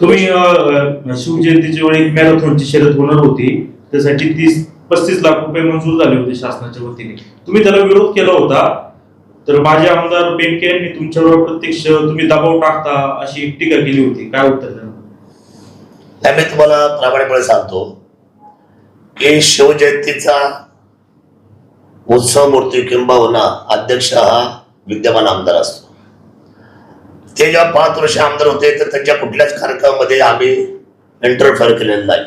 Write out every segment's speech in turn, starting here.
तुम्ही अं, शिवजयंतीच्या वेळी मॅरेथॉनची शर्यत होणार होती. त्यासाठी तीस पस्तीस लाख रुपये मंजूर झाले होते शासनाच्या वतीने. तुम्ही त्याला विरोध केला होता. तर माझे आमदार बेनके यांनी तुमच्यावर प्रत्यक्ष तुम्ही दबाव टाकता अशी एक टीका केली होती. काय उत्तर द्याल? नाही मी तुम्हाला प्रामाणिकपणे सांगतो. की शिवजयंतीचा उत्सव मूर्ती किंबहुना अध्यक्ष हा विद्यमान आमदार असतो. ते जेव्हा पाच वर्ष आमदार होते तर त्यांच्या कुठल्याच कार्यक्रमामध्ये आम्ही इंटरफेअर केलेलं नाही.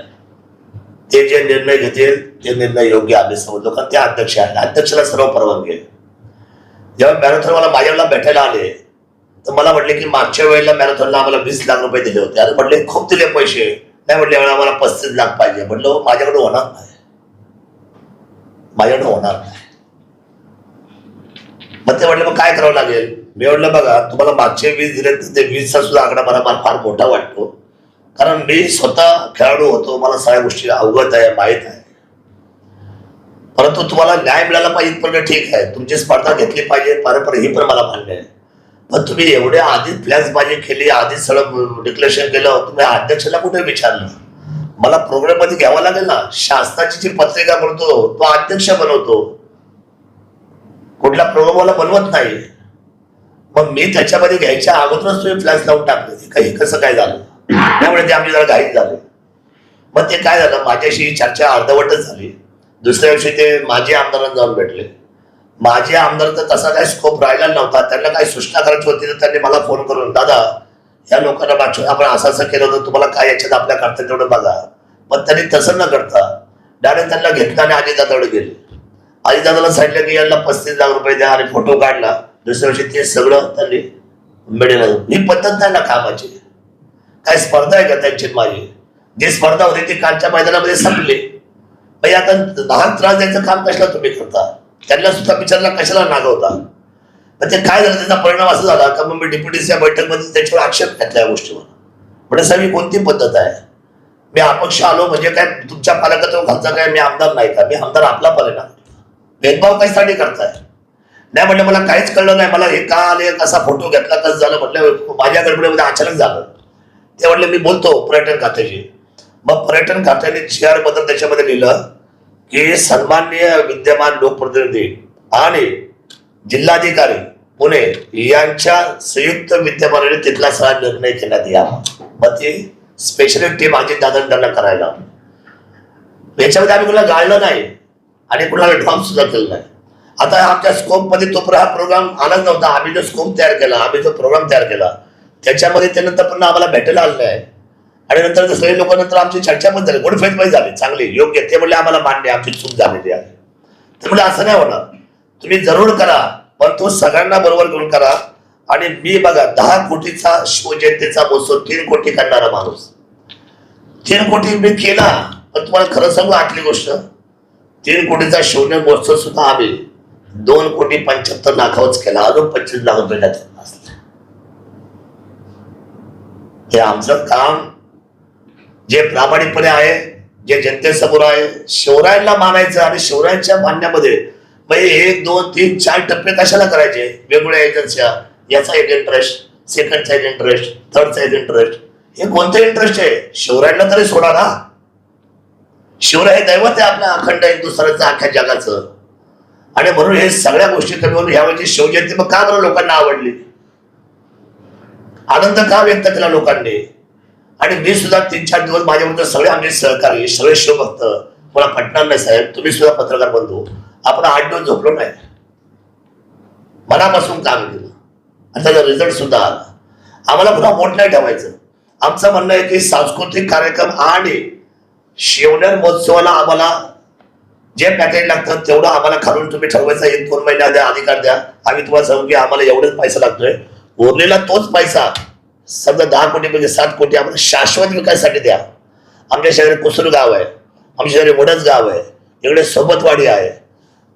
ते जे निर्णय घेतील ते निर्णय योग्य आम्ही समजलो. कारण ते अध्यक्ष आहेत. अध्यक्षाला सर्व परवानगी आहे. जेव्हा मॅरेथॉन मला माझ्याला भेटायला आले तर मला म्हटले की मागच्या वेळेला मॅरेथॉनला आम्हाला वीस लाख रुपये दिले होते. अरे म्हटले खूप दिले पैसे. नाही म्हटले "यावेळेला आम्हाला पस्तीस लाख पाहिजे. म्हटलं हो, माझ्याकडे होणार नाही. माझ्याकडे होणार नाही. मग ते म्हटलं मग काय करावं लागेल? मी म्हटलं बघा तुम्हाला मागचे वीस दिले तर ते वीसचा सुद्धा आकडा मला मला फार मोठा वाटतो. कारण मी स्वतः खेळाडू होतो मला सगळ्या गोष्टी अवगत आहे माहीत आहे. परंतु तुम्हाला न्याय मिळाला पाहिजे इथपर्यंत ठीक आहे. तुमची स्पर्धा घेतली पाहिजे परंपरा ही पण मला मान्य आहे. पण तुम्ही एवढ्या आधीच फ्लॅक्सबाजी केली आधीच सगळं डिक्लेरेशन केलं तुम्ही अध्यक्षाला कुठे विचारलं? मला प्रोग्राममध्ये घ्यावा लागेल ना? शासनाची जी पत्रिका बनवतो तो अध्यक्ष बनवतो. कुठल्या प्रोग्रामला बनवत नाही. मग मी त्याच्यामध्ये घ्यायच्या अगोदरच तुम्ही फ्लॅश लावून टाकले हे काही कसं काय झालं? त्यामुळे ते आम्ही जरा घाईत झाले. मग ते काय झालं माझ्याशी चर्चा अर्धवटच झाली. दुसऱ्या दिवशी ते माझे आमदारांना जाऊन भेटले. माझे आमदार तर तसा काही स्कोप राहिला नव्हता त्यांना काही सूचना करायची होती तर त्यांनी मला फोन करून दादा या लोकांना मागच्या आपण असं असं केलं होतं तुम्हाला काय याच्यात आपल्या करता तेवढं बघा. पण त्यांनी तसं न करता डायरेक्ट त्यांना घेतला आणि आजीदादाकडे गेले. आजीदादाला सांगितलं की यांना पस्तीस लाख रुपये द्या आणि फोटो काढला. दुसऱ्या वर्षी ते सगळं त्यांनी मिळेल ही पद्धत नाही ना कामाची. काय स्पर्धा आहे का त्यांची माझी? जी स्पर्धा होती ती कालच्या मैदानामध्ये संपले. मग आता लहान त्रास द्यायचं काम कशाला तुम्ही करता? त्यांना सुद्धा विचारला कशाला नागवता? मग ते काय झालं त्याचा परिणाम असा झाला का मग मी डिप्युटीच्या बैठकमध्ये त्याच्यावर आक्षेप घेतला या गोष्टीवर. म्हणजे साहेब ही कोणती पद्धत आहे? मी अपक्ष आलो म्हणजे काय तुमच्या पालकाचा घालता काय? मी आमदार नाही का? मी आमदार आपला परिणाम भेदभाव कशासाठी करताय? नाही म्हटलं मला काहीच कळलं नाही. मला हे का आले? कसा फोटो घेतला? कसं झालं? म्हटलं माझ्या गडबडीमध्ये अचानक झालं. ते म्हटलं मी बोलतो पर्यटन खात्याशी. मग पर्यटन खात्याने जी आरबद्दल त्याच्यामध्ये लिहिलं की सन्माननीय विद्यमान लोकप्रतिनिधी आणि जिल्हाधिकारी पुणे यांच्या संयुक्त विद्यमानाने तिथला सहा निर्णय घेण्यात यावा मग ती स्पेशल टीम अजित दादांना करायला. याच्यामध्ये आम्ही कुणाला गाळलं नाही आणि कुणाला ड्रॉप सुद्धा केलं नाही. आता आमच्या स्कोपमध्ये तो हा प्रोग्राम आलाच नव्हता. आम्ही जो स्कोप तयार केला आम्ही जो प्रोग्राम तयार केला त्याच्यामध्ये त्यानंतर पुन्हा आम्हाला भेटायला आलं नाही. आणि नंतर सगळे लोक नंतर आमची चर्चा पण झाली. गुडफेज झाली चांगली योग्य. ते म्हणजे आम्हाला मान्य आमची चूक झालेली आहे. ते म्हणजे असं नाही होणार. तुम्ही जरूर करा पण तो सगळ्यांना बरोबर घेऊन करा. आणि मी बघा दहा कोटीचा शिवजयंतीचा महोत्सव तीन कोटी करणारा माणूस. तीन कोटी मी केला पण तुम्हाला खरं सांगू आठली गोष्ट तीन कोटीचा शिवने महोत्सव सुद्धा आम्ही दोन कोटी पंच्याहत्तर लाखावरच केला. अजून पंचवीस लाख रुपये त्यात असले. हे आमचं काम जे प्रामाणिकपणे आहे जे जनतेसमोर आहे शिवरायांना मानायचं आणि शिवरायांच्या मानण्यामध्ये म्हणजे एक दोन तीन चार टप्पे कशाला करायचे? वेगवेगळ्या एजन्स्या याचा एक इंटरेस्ट सेकंडचा एक इंटरेस्ट थर्डचा एक इंटरेस्ट हे कोणतं इंटरेस्ट आहे? शिवरायांना तरी सोडा ना. शिवराय दैवत आहे आपल्या अखंड एक दुसऱ्याचं अख्ख्या जगाचं. आणि म्हणून हे सगळ्या गोष्टी कमी होऊन ह्यावेळी शिवजयंती मग का बरं लोकांना आवडली? आनंद का व्यक्त केला लोकांनी? आणि मी सुद्धा तीन चार दिवस माझ्याबरोबर सगळे आमचे सहकारी सगळे शिवभक्त मला पटणार नाही साहेब तुम्ही सुद्धा पत्रकार बंधू आपण आठ दिवस झोपलो नाही. मनापासून काम केलं. आणि त्याचा रिझल्ट सुद्धा आला. आम्हाला पुन्हा मोठ नाही ठेवायचं. आमचं म्हणणं आहे की सांस्कृतिक कार्यक्रम आणि शिवनेर महोत्सवाला आम्हाला जे पॅकेज लागतं तेवढं आम्हाला खालून तुम्ही ठरवायचं एक दोन महिन्या द्या अधिकार द्या. आम्ही तुम्हाला सांगू की आम्हाला एवढेच पैसा लागतोय. उरलेला तोच पैसा समजा दहा कोटी म्हणजे सात कोटी आम्हाला शाश्वत विकासासाठी द्या. आमच्या शेजारी कुसरू गाव आहे. आमच्या शेजारी वडच गाव आहे. इकडे सोबतवाडी आहे.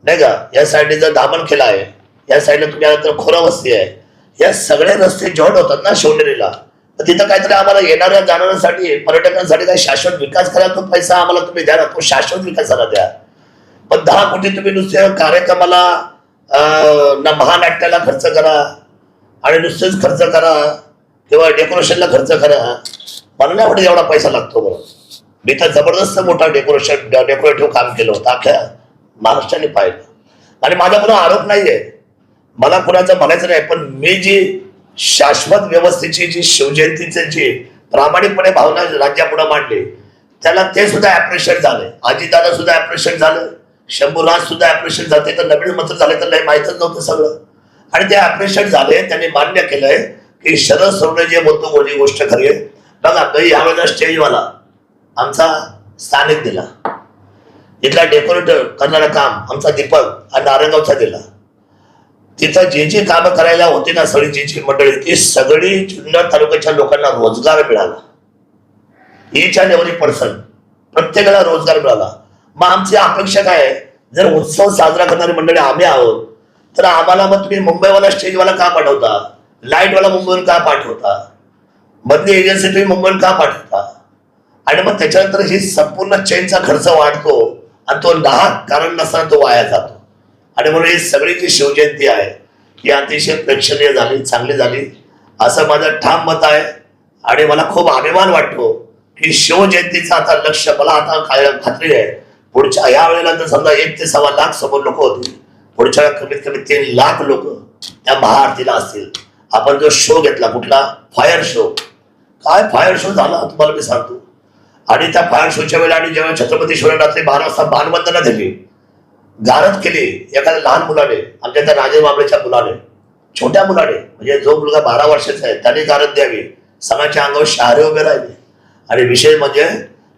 नाही का? या साईडने जर दामण दामणखेला आहे या साईडला तुम्ही आला तर खोरा वस्ती आहे. या सगळे रस्ते जॉईन होतात ना शिवनेरीला तर तिथं काहीतरी आम्हाला येणाऱ्या जाणाऱ्यांसाठी पर्यटकांसाठी काही शाश्वत विकास करा तो पैसा आम्हाला तुम्ही द्या ना. तो शाश्वत विकासाला द्या. पण दहा कोटी तुम्ही नुसत्या कार्यक्रमाला ना महानाट्याला खर्च करा आणि नुसतेच खर्च करा किंवा डेकोरेशनला खर्च करा मला नाही वाटत एवढा पैसा लागतो बरं. मी तर जबरदस्त मोठा डेकोरेशन डेकोरेटिव्ह काम केलं होतं अख्ख्या महाराष्ट्राने पाहिलं. आणि माझा कोणा आरोप आहे मला कुणाचं म्हणायचं नाही पण मी जी शाश्वत व्यवस्थेची जी शिवजयंतीचे जी प्रामाणिकपणे भावना राज्यापुढे मांडली त्याला ते सुद्धा ॲप्रिशिएट झाले. आजीदादा सुद्धा ॲप्रिशिएट झालं. शंभूराज सुद्धा ऑपरेशन झाले तर नवीन मंत्र झाले तर नाही माहीतच नव्हतं सगळं. आणि ते ऑपरेशन झाले त्यांनी मान्य केलंय की शरद सोडणे जे बोलतो कोणी गोष्ट खरी आहे. बघा काही यावेळेला स्टेजवाला आमचा स्थानिक दिला. इथला डेकोरेटर करणारं काम आमचा दीपक आणि नारंगावचा दिला. तिथं जे जे कामं करायला होती ना सगळी जी जी मंडळी ती सगळी जुन्नर तालुक्याच्या लोकांना रोजगार मिळाला. इच अँड एव्हरी पर्सन प्रत्येकाला रोजगार मिळाला. मग आमची अपेक्षा काय आहे? जर उत्सव साजरा करणारी मंडळी आम्ही आहोत तर आम्हाला मग तुम्ही मुंबईवाला स्टेजवाला का पाठवता? लाईटवाला मुंबईवर का पाठवता? मधली एजन्सी तुम्ही मुंबईवर का पाठवता? आणि मग त्याच्यानंतर ही संपूर्ण चेनचा खर्च वाढतो आणि तो लहान कारण नसताना तो वाया जातो. आणि म्हणून ही सगळी जी शिवजयंती आहे ही अतिशय प्रेक्षणीय झाली चांगली झाली. असं माझं ठाम मत आहे. आणि मला खूप अभिमान वाटतो की शिवजयंतीचं आता लक्ष मला आता काय खात्री आहे. पुढच्या या वेळेला जर समजा एक ते सव्वा लाख समोर लोक होते पुढच्या वेळेला कमीत कमी तीन लाख लोक त्या महाआरतीला असतील. आपण जो शो घेतला कुठला? फायर शो काय फायर शो झाला? तुम्हाला मी सांगतो. आणि त्या फायर शोच्या वेळेला आणि जेव्हा छत्रपती शिवाजी रात्री बारा वाजता बाणवंदना दिली गारद केली एखाद्या लहान मुलाने आमच्या त्या राजे बाबळेच्या मुलाने छोट्या मुलाने म्हणजे जो मुलगा बारा वर्षाचा आहे त्याने गारद द्यावी. सणाच्या अंगावर शहारे उभे राहिले. आणि विषय म्हणजे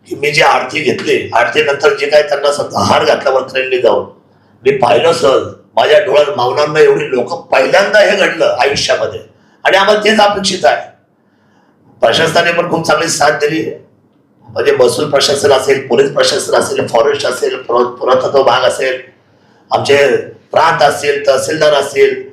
की मी जे आरती घेतली आरतीनंतर जे काय त्यांना समजा हार घातला ट्रेनने जाऊन मी पाहिलं सहज. माझ्या डोळ्यात मावनांना एवढी लोक पहिल्यांदा हे घडलं आयुष्यामध्ये. आणि आम्हाला तेच अपेक्षित आहे. प्रशासनाने पण खूप चांगली साथ दिली. म्हणजे महसूल प्रशासन असेल पोलीस प्रशासन असेल फॉरेस्ट असेल पुरा- पुरातत्व भाग असेल आमचे प्रांत असतील तहसीलदार असतील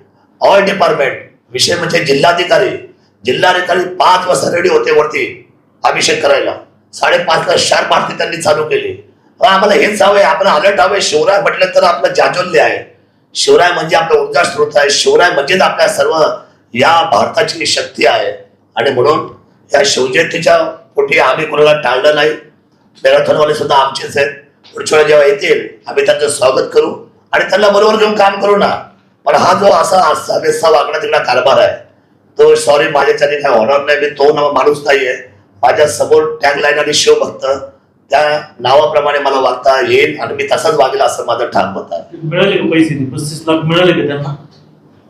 ऑल डिपार्टमेंट विषय म्हणजे जिल्हाधिकारी. जिल्हाधिकारी पाच वाजता रेडी होते वरती अभिषेक करायला. साडेपाचला शार्प आरती त्यांनी चालू केली. मग आम्हाला हेच हवंय आपण अलर्ट हवंय. शिवराय म्हटलं तर आपलं जाजोल्य आहे. शिवराय म्हणजे आपला ऊर्जा स्रोत आहे. शिवराय म्हणजेच आपल्या सर्व या भारताची शक्ती आहे. आणि म्हणून या शिवजयंतीच्या पोटी आम्ही कोणाला टाळलं नाही. मॅरेथॉनवाले सुद्धा आमचेच आहेत. पुढच्या वेळेला जेव्हा येतील आम्ही त्यांचं स्वागत करू. आणि त्यांना बरोबर घेऊन काम करू ना. पण हा जो असा असा वागणा तिकडा कारभार आहे तो सॉरी माझ्याच्याने काय होणार नाही. मी तो माणूस माणूस नाहीये. माझ्यासमोर टॅगलाईन आणि शिवभक्त त्या नावाप्रमाणे मला वागता येईल आणि मी तसाच वागेल असं माझं ठाम मत आहे. मिळाले का पैसे ते? पस्तीस लाख मिळाले का त्यांना?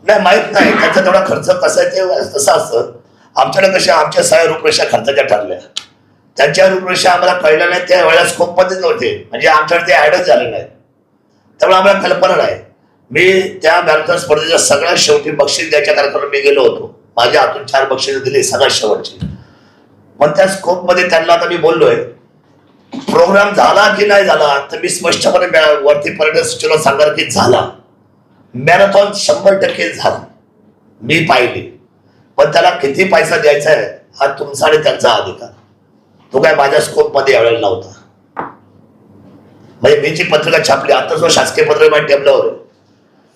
नाही माहीत नाही. त्याचा तेवढा खर्च कसा आहे ते तसं असतं. आमच्याकडे कशा आमच्या सगळ्या रूपरेषा खर्चाच्या ठरल्या. त्यांच्या रूपरेषा आम्हाला कळल्या नाही त्या वेळेला स्कोपमध्ये नव्हते. म्हणजे आमच्याकडे ते ऍडच झाले नाही त्यामुळे आम्हाला कल्पना नाही. मी त्या मॅरेथॉन स्पर्धेच्या सगळ्यात शेवटी बक्षीस द्यायच्या कार्यक्रमाला मी गेलो होतो. माझ्या हातून चार बक्षीस दिली सगळ्यात शेवटची. पण त्या स्कोपमध्ये त्यांना आता मी बोललोय प्रोग्राम झाला की नाही झाला तर मी स्पष्टपणे वरती पर्यटन सूचना सांगणार की झाला. मॅरेथॉन शंभर टक्के झाला. मी पाहिली. पण त्याला किती पैसा द्यायचा आहे हा तुमचा आणि त्यांचा अधिकार. तो काय माझ्या स्कोपमध्ये यावेळेला नव्हता. म्हणजे मी जी पत्रिका छापली आता जो शासकीय पत्रिका टेबलावर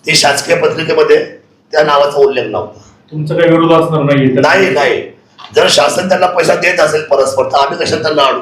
ती शासकीय पत्रिकेमध्ये त्या नावाचा उल्लेख नव्हता. तुमचा काही विरोध असणार? नाही नाही. जर शासन त्यांना पैसा देत असेल परस्पर तर आम्ही कशाला त्यांना आणू?